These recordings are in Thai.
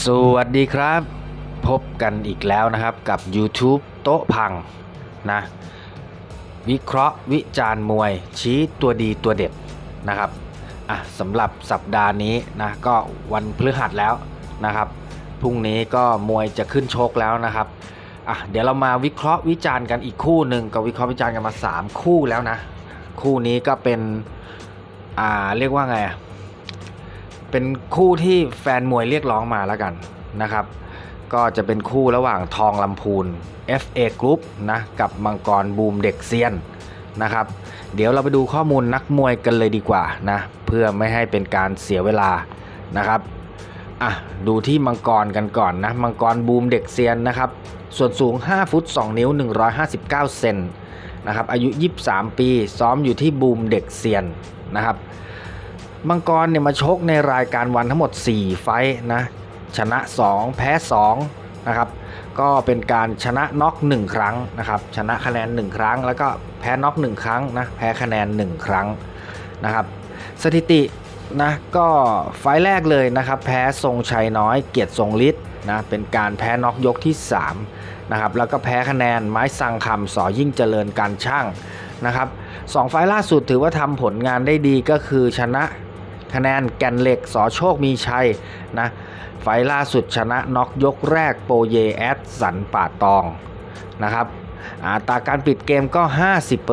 สวัสดีครับ พบกันอีกแล้วนะครับกับ YouTube โต๊ะพังนะ วิเคราะห์วิจารณ์มวย ชี้ตัวดีตัวเด็ดนะครับอะสำหรับสัปดาห์นี้นะก็วันพฤหัสแล้วนะครับพรุ่งนี้ก็มวยจะขึ้นโชกแล้วนะครับอะเดี๋ยวเรามาวิเคราะห์วิจารณ์กันอีกคู่หนึ่งก็วิเคราะห์วิจารณ์กันมา 3 คู่แล้วนะ คู่นี้ก็เป็นอ่าเรียกว่าไงอะ เป็นคู่ที่แฟนมวยเรียกร้องมาแล้วกันนะครับ ก็จะเป็นคู่ระหว่างทองลำพูน FA Group นะกับมังกรบูมเด็กเซียนนะครับ เดี๋ยวเราไปดูข้อมูลนักมวยกันเลยดีกว่านะเพื่อไม่ให้เป็นการเสียเวลานะครับอะดูที่มังกรกันก่อนนะมังกรบูมเด็กเซียนนะครับ ส่วนสูง 5 ฟุต 2 นิ้ว 159 เซนนะครับอายุ 23 ปี ซ้อมอยู่ที่บูมเด็กเซียนนะครับ มังกรเนี่ยมาชกในรายการวันทั้งหมด 4 ไฟท์นะชนะ 2 แพ้2นะครับก็เป็นการชนะน็อก1ครั้งนะครับชนะคะแนน 1 ครั้ง แล้วก็แพ้น็อก1ครั้งนะแพ้คะแนน 1 ครั้งนะครับสถิตินะก็ไฟแรกเลยนะครับแพ้ทรงชัยน้อยเกียรติทรงฤทธิ์นะเป็นการแพ้น็อกยกที่3นะครับแล้วก็แพ้คะแนนไม้สังคำสอยิ่งเจริญการช่างนะครับสองไฟล่าสุดถือว่าทำผลงานได้ดีก็คือชนะ คะแนนแก่นเหล็กสอโชคมีชัยนะไฟล์ล่าสุดชนะน็อกยกแรกโปเยแอดสันป่าตองนะครับอัตราการปิดเกมก็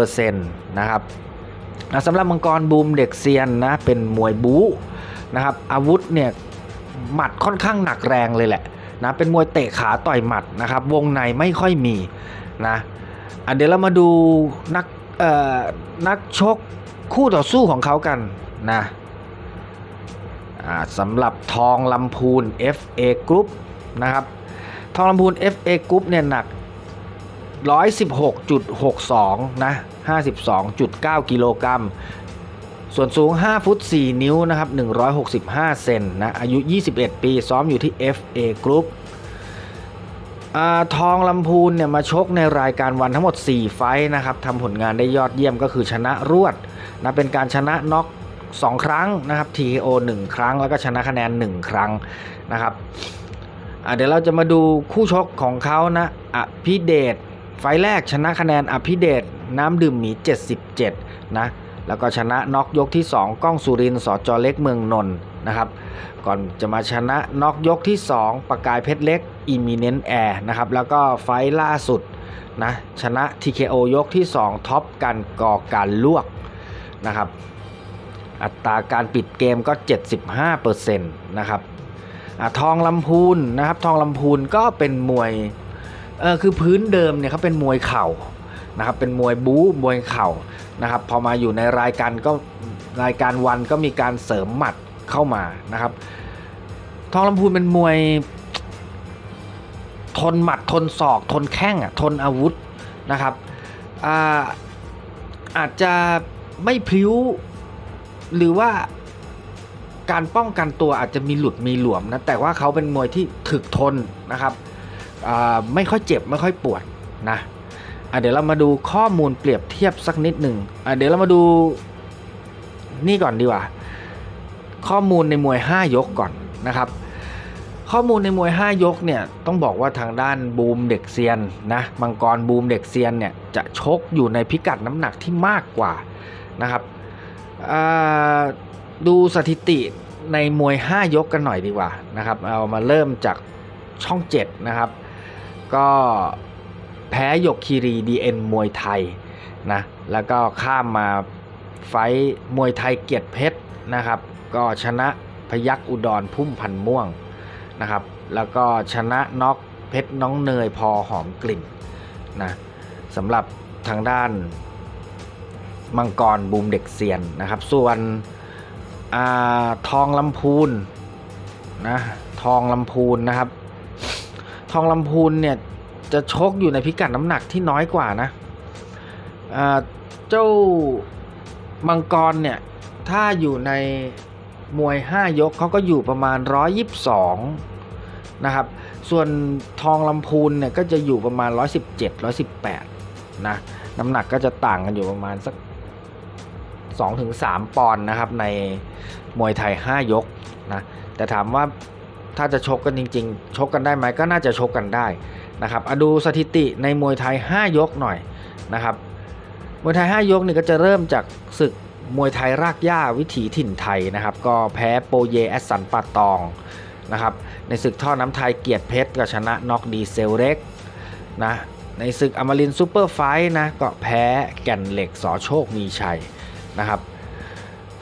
50%นะครับนะสำหรับมังกรบูมเด็กเซียนนะเป็นมวยบู๊นะครับอาวุธเนี่ยหมัดค่อนข้างหนักแรงเลยแหละนะเป็นมวยเตะขาต่อยหมัดนะครับวงในไม่ค่อยมีนะะเดี๋ยวเรามาดูนักเอ่อนักชกคู่ต่อสู้ของเขากันนะ สำหรับทองลำพูน FA Group นะครับ ทองลำพูน FA Group เนี่ยหนัก 116.62 นะ 52.9 กิโลกรัม ส่วนสูง 5 ฟุต 4 นิ้วนะครับ 165 เซนนะ อายุ 21 ปี ซ้อมอยู่ที่ FA Group อทองลำพูนเนี่ยมาชกในรายการวันทั้งหมด 4 ไฟ์นะครับทำผลงานได้ยอดเยี่ยมก็คือชนะรวดนะเป็นการชนะน็อก 2 ครั้งนะครับ TKO 1 ครั้งแล้วก็ชนะคะแนน 1 ครั้งนะครับเดี๋ยวเราจะมาดูคู่ชกของเขานะอภิเดชไฟแรกชนะคะแนนอภิเดชน้ำดื่มหมี 77 นะ แล้วก็ชนะน็อกยกที่ 2 ก้องสุรินทร์สจเล็กเมืองนนท์นะครับ ก่อนจะมาชนะน็อกยกที่ 2 ประกายเพชรเล็กอิมิเนนแอร์นะครับ แล้วก็ไฟล์ล่าสุดนะชนะ TKO ยกที่ 2 ท็อปกันก่อการลวกนะครับ อัตราการปิดเกมก็ 75%นะครับอทองลำพูนนะครับ ทองลำพูนก็เป็นมวยเออคือพื้นเดิมเนี่ยเขาเป็นมวยเข่านะครับ เป็นมวยบู๊มวยเข่านะครับ พอมาอยู่ในรายการก็รายการวันก็มีการเสริมหมัดเข้ามานะครับ ทองลำพูนเป็นมวย ทนหมัดทนศอก ทนแข้งอะทนอาวุธนะครับอาอาจจะไม่พลิ้ว หรือว่าการป้องกันตัวอาจจะมีหลุดมีหลวมนะแต่ว่าเขาเป็นมวยที่ถึกทนนะครับไม่ค่อยเจ็บไม่ค่อยปวดนะะเดี๋ยวเรามาดูข้อมูลเปรียบเทียบสักนิดหนึ่งเดี๋ยวเรามาดูนี่ก่อนดีกว่า ข้อมูลในมวย 5 ยกก่อนนะครับ ข้อมูลในมวย 5 ยกเนี่ยต้องบอกว่าทางด้านบูมเด็กเซียนนะมังกรบูมเด็กเซียนเนี่ยจะชกอยู่ในพิกัดน้ำหนักที่มากกว่านะครับ ดูสถิติในมวย 5 ยกกันหน่อยดีกว่านะครับ เอามาเริ่มจากช่อง 7 นะครับ ก็แพ้ยกคีรีดีเอ็นมวยไทยนะแล้วก็ข้ามมาไฟมวยไทยเกียรติเพชรนะครับ ก็ชนะพยักอุดรพุ่มพันม่วงนะครับ แล้วก็ชนะน็อกเพชรน้องเนยพอหอมกลิ่นนะสำหรับทางด้าน มังกรบูมเด็กเซียนนะครับ ส่วนอาทองลำพูนนะทองลำพูนนะครับ ทองลำพูนเนี่ยจะชกอยู่ในพิกัดน้ำหนักที่น้อยกว่านะเจ้ามังกรเนี่ยถ้าอยู่ในมวย 5 ยกเขาก็อยู่ประมาณ 122 นะครับ ส่วนทองลำพูนเนี่ยก็จะอยู่ประมาณ 117 118 นะ น้ำหนักก็จะต่างกันอยู่ประมาณสัก 2-3 ปอนด์นะครับในมวยไทย 5 ยกนะแต่ถามว่าถ้าจะชกกันจริง ๆ ชกกันได้ไหมก็น่าจะชกกันได้นะครับอดูสถิติในมวยไทย 5 ยกหน่อยนะครับมวยไทย 5 ยกนี่ก็จะเริ่มจากศึกมวยไทยรากหญ้าวิถีถิ่นไทยนะครับ ก็แพ้โปเยแอสสันปาตองนะครับในศึกท่อน้ำไทยเกียรติเพชรก็ชนะน็อกดีเซลเล็กนะในศึกอมรินซูเปอร์ไฟท์นะก็แพ้แก่นเหล็กสอโชคมีชัย นะครับ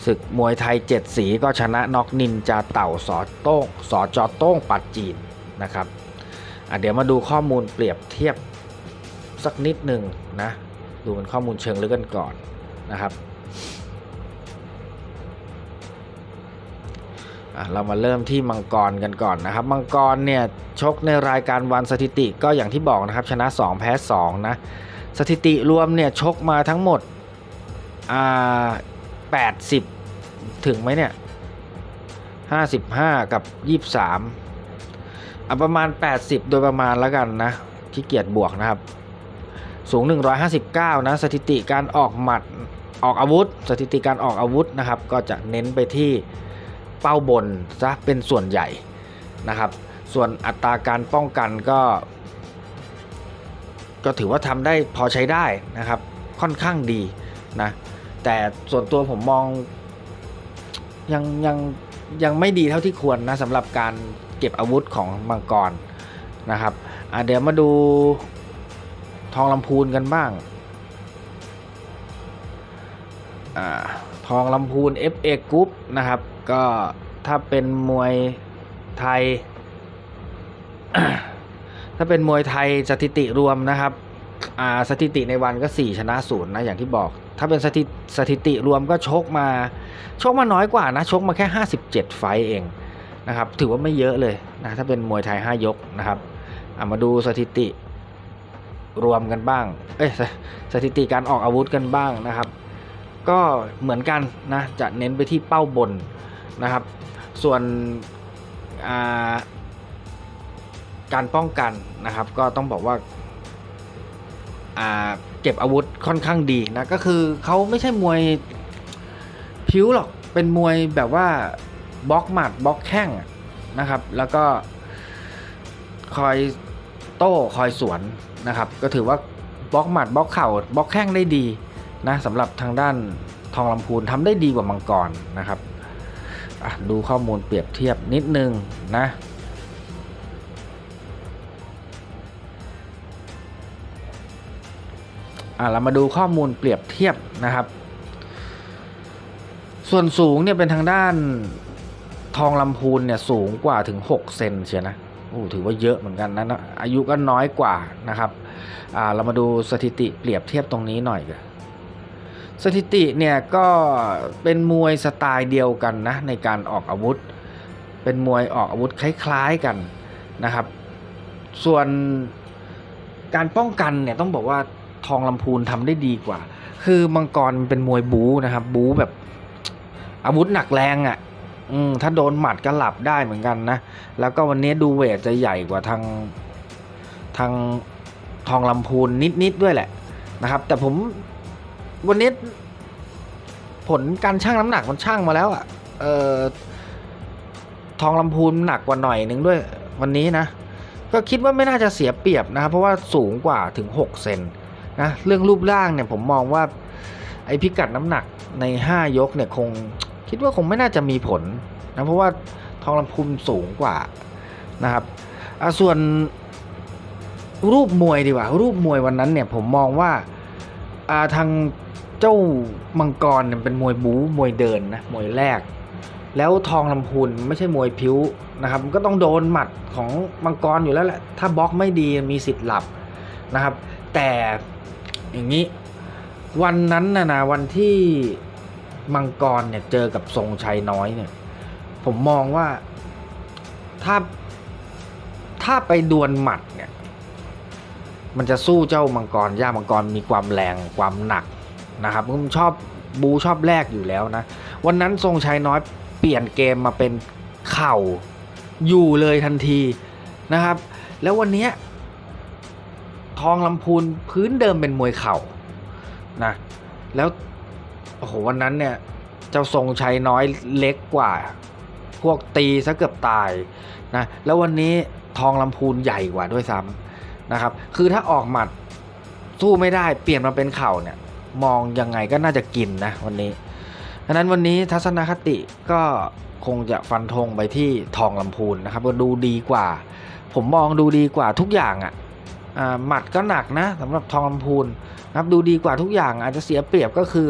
ศึกมวยไทยเจ็ดสีก็ชนะน็อกนินจาเต่าสอโต้งสอจอโต้งปัดจีนนะครับเดี๋ยวมาดูข้อมูลเปรียบเทียบสักนิดหนึ่งนะดูเป็นข้อมูลเชิงลึกกันก่อนนะครับเรามาเริ่มที่มังกรกันก่อนนะครับ มังกรเนี่ยชกในรายการวันสถิติก็อย่างที่บอกนะครับชนะ 2 แพ้2นะสถิติรวมเนี่ยชกมาทั้งหมด อ่า80ถึงไหมเนี่ย55กับ23อะประมาณ80โดยประมาณแล้วกันนะที่เกียรติบวกนะครับ สูง 159 นะ สถิติการออกหมัดออกอาวุธ สถิติการออกอาวุธนะครับ ก็จะเน้นไปที่เป้าบนซะเป็นส่วนใหญ่นะครับ ส่วนอัตราการป้องกันก็ ก็ถือว่าทำได้พอใช้ได้นะครับ ค่อนข้างดีนะ แต่ส่วนตัวผมมองยังยังยังไม่ดีเท่าที่ควรนะสำหรับการเก็บอาวุธของมังกรนะครับเดี๋ยวมาดูทองลำพูนกันบ้างอทองลำพูน FA Group นะครับ ก็ถ้าเป็นมวยไทย ถ้าเป็นมวยไทยสถิติรวมนะครับสถิติในวันก็ 4 ชนะศูนย์นะอย่างที่บอก ถ้าเป็นสถิสถิติรวมก็ชกมาชกมาน้อยกว่านะชกมาแค่ 57 ไฟเองนะครับถือว่าไม่เยอะเลยนะถ้าเป็นมวยไทย 5 ยกนะครับอะมาดูสถิติรวมกันบ้างเอ้ยสสถิติการออกอาวุธกันบ้างนะครับ ก็เหมือนกันนะจะเน้นไปที่เป้าบนนะครับ ส่วนาการป้องกันนะครับ ก็ต้องบอกว่า เก็บอาวุธค่อนข้างดีนะก็คือเขาไม่ใช่มวยผิวหรอกเป็นมวยแบบว่าบล็อกหมัดบล็อกแข้งนะครับ แล้วก็คอยโต้คอยสวนนะครับ ก็ถือว่าบล็อกหมัดบล็อกเข่าบล็อกแข้งได้ดีนะสำหรับทางด้านทองลำพูนทำได้ดีกว่ามังกรนะครับดูข้อมูลเปรียบเทียบนิดนึงนะ อะเรามาดูข้อมูลเปรียบเทียบนะครับ ส่วนสูงเนี่ยเป็นทางด้านทองลำพูนเนี่ยสูงกว่าถึง 6 เซนเชียนะโอ้ถือว่าเยอะเหมือนกันนะนะ อายุก็น้อยกว่านะครับอ่าเรามาดูสถิติเปรียบเทียบตรงนี้หน่อยกันสถิติเนี่ยก็เป็นมวยสไตล์เดียวกันนะในการออกอาวุธ เป็นมวยออกอาวุธคล้ายๆกันนะครับ ส่วนการป้องกันเนี่ยต้องบอกว่า ทองลำพูนทำได้ดีกว่า คือมังกรเป็นมวยบู๊นะครับ บู๊แบบอาวุธหนักแรงอะ่ะอืมถ้าโดนหมัดก็หลับได้เหมือนกันนะ แล้วก็วันนี้ดูเวทจะใหญ่กว่าทางทางทองลำพูนนิด ๆ ด้วยแหละนะครับ แต่ผมวันนี้ผลการชั่งน้ำหนักมันชั่งมาแล้วอะ่ะเออทองลำพูนหนักกว่าหน่อยนึงด้วยวันนี้นะ ก็คิดว่าไม่น่าจะเสียเปรียบนะครับ เพราะว่าสูงกว่าถึง 6 เซน นะเรื่องรูปร่างเนี่ยผมมองว่าไอพิกัดน้ำหนักใน 5 ยกเนี่ยคงคิดว่าคงไม่น่าจะมีผลนะเพราะว่าทองลำพูนสูงกว่านะครับส่วนรูปมวยดีกว่า รูปมวยวันนั้นเนี่ยผมมองว่าาทางเจ้ามังกรเนี่ยเป็นมวยบู๊มวยเดินนะมวยแรก แล้วทองลำพูนไม่ใช่มวยพิ้วนะครับก็ต้องโดนหมัดของมังกรอยู่แล้วแหละถ้าบล็อกไม่ดีมีสิทธิ์หลับนะครับ แต่อย่างนี้วันนั้นนะนะวันที่มังกรเนี่ยเจอกับทรงชัยน้อยเนี่ย ผมมองว่าถ้าถ้าไปดวลหมัดเนี่ย มันจะสู้เจ้ามังกรย่ามังกรมีความแรงความหนักนะครับผมชอบบูชอบแรกอยู่แล้วนะ วันนั้นทรงชัยน้อยเปลี่ยนเกมมาเป็นเข่าอยู่เลยทันทีนะครับ แล้ววันนี้ ทองลำพูนพื้นเดิมเป็นมวยเข่านะแล้วโอ้โหวันนั้นเนี่ยเจ้าทรงชัยน้อยเล็กกว่า พวกตีซะเกือบตายนะแล้ววันนี้ทองลำพูนใหญ่กว่าด้วยซ้ำนะครับ คือถ้าออกหมัดสู้ไม่ได้เปลี่ยนมาเป็นเข่าเนี่ยมองยังไงก็น่าจะกินนะวันนี้ดังนั้นวันนี้ทัศนคติก็คงจะฟันธงไปที่ทองลำพูนนะครับดูดีกว่า ผมมองดูดีกว่าทุกอย่างอะ่ะ หมัดก็หนักนะสำหรับทองลำพูนนะครับดูดีกว่าทุกอย่างอาจจะเสียเปรียบก็คือ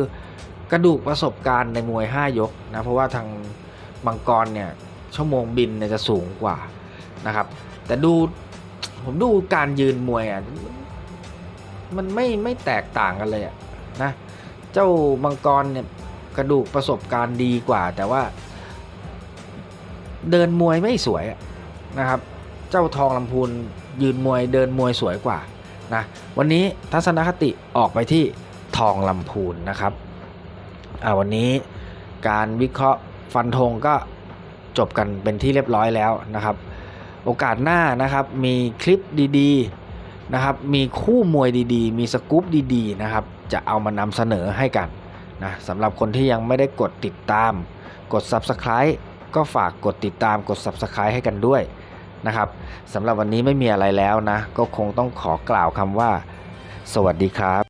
กระดูกประสบการณ์ในมวย 5 ยกนะเพราะว่าทางมังกรเนี่ยชั่วโมงบินเนี่ยจะสูงกว่านะครับ แต่ดูผมดูการยืนมวยอะมันไม่ไม่แตกต่างกันเลยอะนะเจ้ามังกรเนี่ยกระดูกประสบการณ์ดีกว่า แต่ว่า เดินมวยไม่สวยนะครับ เจ้าทองลำพูน ยืนมวยเดินมวยสวยกว่านะวันนี้ทัศนคติออกไปที่ทองลำพูนนะครับวันนี้การวิเคราะห์ฟันธงก็จบกันเป็นที่เรียบร้อยแล้วนะครับ โอกาสหน้านะครับมีคลิปดีๆนะครับ มีคู่มวยดีๆ มีสกู๊ปดีๆนะครับ จะเอามานำเสนอให้กันนะสำหรับคนที่ยังไม่ได้กดติดตาม กด Subscribe ก็ฝากกดติดตามกด Subscribe ให้กันด้วย นะครับสำหรับวันนี้ไม่มีอะไรแล้วนะ ก็คงต้องขอกล่าวคำว่า สวัสดีครับ